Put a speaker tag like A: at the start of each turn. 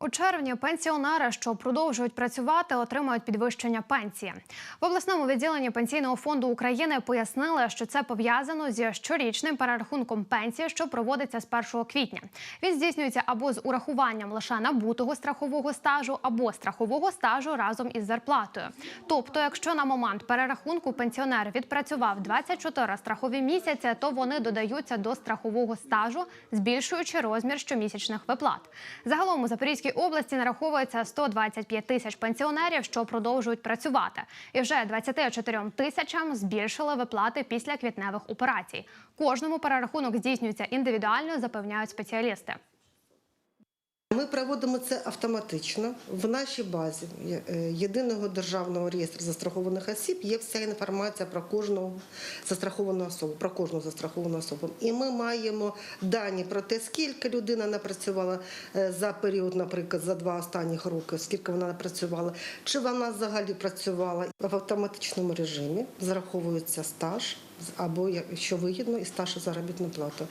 A: У червні пенсіонери, що продовжують працювати, отримають підвищення пенсії. В обласному відділенні пенсійного фонду України пояснили, що це пов'язано зі щорічним перерахунком пенсії, що проводиться з 1 квітня. Він здійснюється або з урахуванням лише набутого страхового стажу, або страхового стажу разом із зарплатою. Тобто, якщо на момент перерахунку пенсіонер відпрацював 24 страхові місяці, то вони додаються до страхового стажу, збільшуючи розмір щомісячних виплат. Загалом у Запорізькій області нараховується 125 тисяч пенсіонерів, що продовжують працювати, і вже 24 тисячам збільшили виплати після квітневих операцій. Кожному перерахунок здійснюється індивідуально, запевняють спеціалісти.
B: Ми проводимо це автоматично. В нашій базі е, єдиного державного реєстру застрахованих осіб є вся інформація про кожного застраховану особу, про кожну застраховану особу. І ми маємо дані про те, скільки людина напрацювала е, за період, наприклад, за два останніх роки, скільки вона напрацювала, чи вона взагалі працювала в автоматичному режимі. Зараховується стаж або якщо вигідно, і стаж заробітну плату.